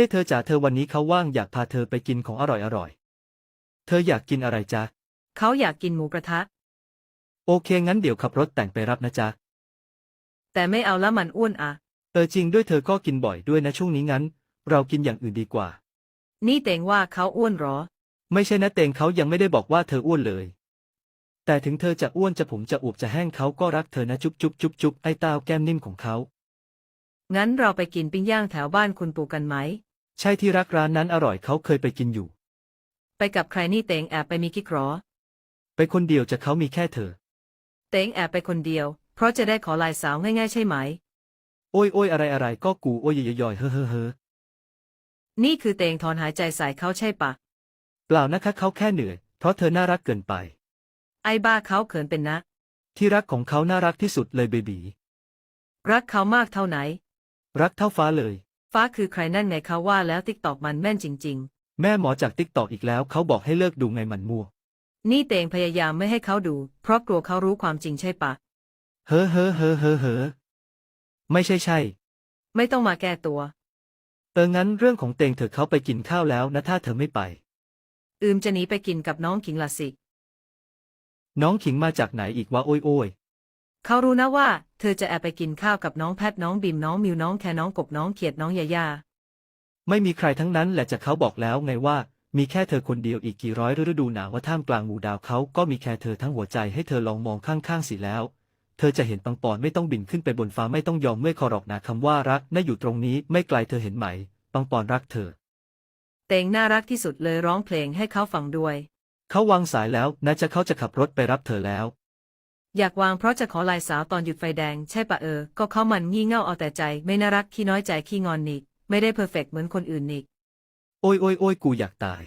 ฮ้เธอจ๋าเธอวันนี้เขาว่างอยากพาเธอไปกินของอร่อยอร่อยๆเธออยากกินอะไรจ๊ะ เขาอยากกินหมูกระทะ โอเคงั้นเดี๋ยวขับรถแต่งไปรับนะจ๊ะ แต่ไม่เอาละมันอ้วนอะเออจริงด้วยเธอก็กินบ่อยด้วยนะช่วงนี้งั้น เรากินอย่างอื่นดีกว่า นี่เตงว่าเขาอ้วนเหรอ ไม่ใช่นะเตงเขายังไม่ได้บอกว่าเธออ้วนเลย แต่ถึงเธอจะอ้วนจะผมจะอวบจะแห้งเขาก็รักเธอนะจุ๊บจุ๊บจุ๊บจุ๊บไอ้เต้าแก้มนิ่มของเขา งั้นเราไปกินปิ้งย่างแถวบ้านคุณปู่กันไหม ใช่ที่รักร้านนั้นอร่อยเขาเคยไปกินอยู่ ไปกับใครนี่เตงแอบไปมีกิ๊กเหรอ ไปคนเดียวจะเขามีแค่เธอ เตงแอบไปคนเดียว เพราะจะได้ขอลายสาวง่ายๆใช่ไหม โอ้ยโอ้ยอะไรอะไรก็กูโอ้ยยยอยเฮ้อเฮ้อเฮ้อนี่คือเตงถอนหายใจใส่เขาใช่ปะ เปล่านะคะเขาแค่เหนื่อย เพราะเธอน่ารักเกินไป ไอ้บ้าเขาเขินเป็นนะ ที่รักของเขาน่ารักที่สุดเลยเบบีรักเขามากเท่าไหน รักเท่าฟ้าเลย ฟ้าคือใครนั่นไงเขาว่าแล้วติ๊กตอกมันแม่นจริง แม่หมอจากติ๊กตอกอีกแล้ว เขาบอกให้เลิกดูไงมันมัวๆ นี่เตงพยายามไม่ให้เขาดู เพราะกลัวเขารู้ความจริงใช่ปะ เฮ้อเฮ้อเฮ้อเฮ้อเฮ้อไม่ใช่ใช่ ไม่ต้องมาแก้ตัว เอองั้นเรื่องของเตงเธอเขาไปกินข้าวแล้วนะถ้าเธอไม่ไป อืมจะหนีไปกินกับน้องขิงละสิ น้องขิงมาจากไหนอีกวะโอ้ยโอ้ย เขารู้นะว่า เธอจะแอบไปกินข้าวกับน้องแพทน้องบิมน้องมิวน้องแคน้องกบน้องเขียดน้องยาย่าไม่มีใครทั้งนั้นแหละจะเขาบอกแล้วไงว่า มีแค่เธอคนเดียวอีกกี่ร้อยฤดูหนาวว่าท่ามกลางหมู่ดาวเขาก็มีแค่เธอทั้งหัวใจให้เธอลองมองข้างๆสิแล้ว เธอจะเห็นปังปอนไม่ต้องบินขึ้นไปบนฟ้าไม่ต้องยอมเมื่อยคอหรอกนะคำว่ารักน่าอยู่ตรงนี้ไม่ไกลเธอเห็นไหม ปังปอนรักเธอ เตงน่ารักที่สุดเลยร้องเพลงให้เขาฟังด้วย เขาวางสายแล้วนะจะเขาจะขับรถไปรับเธอแล้ว อยากวางเพราะจะขอลายสาวตอนหยุดไฟแดงใช่ปะเออ ก็เขามันงี่เง่าเอาแต่ใจ ไม่น่ารักขี้น้อยใจขี้งอนนิก ไม่ได้เพอร์เฟกต์เหมือนคนอื่นนิก โอ้ยโอ้ยโอ้ยกูอยากตาย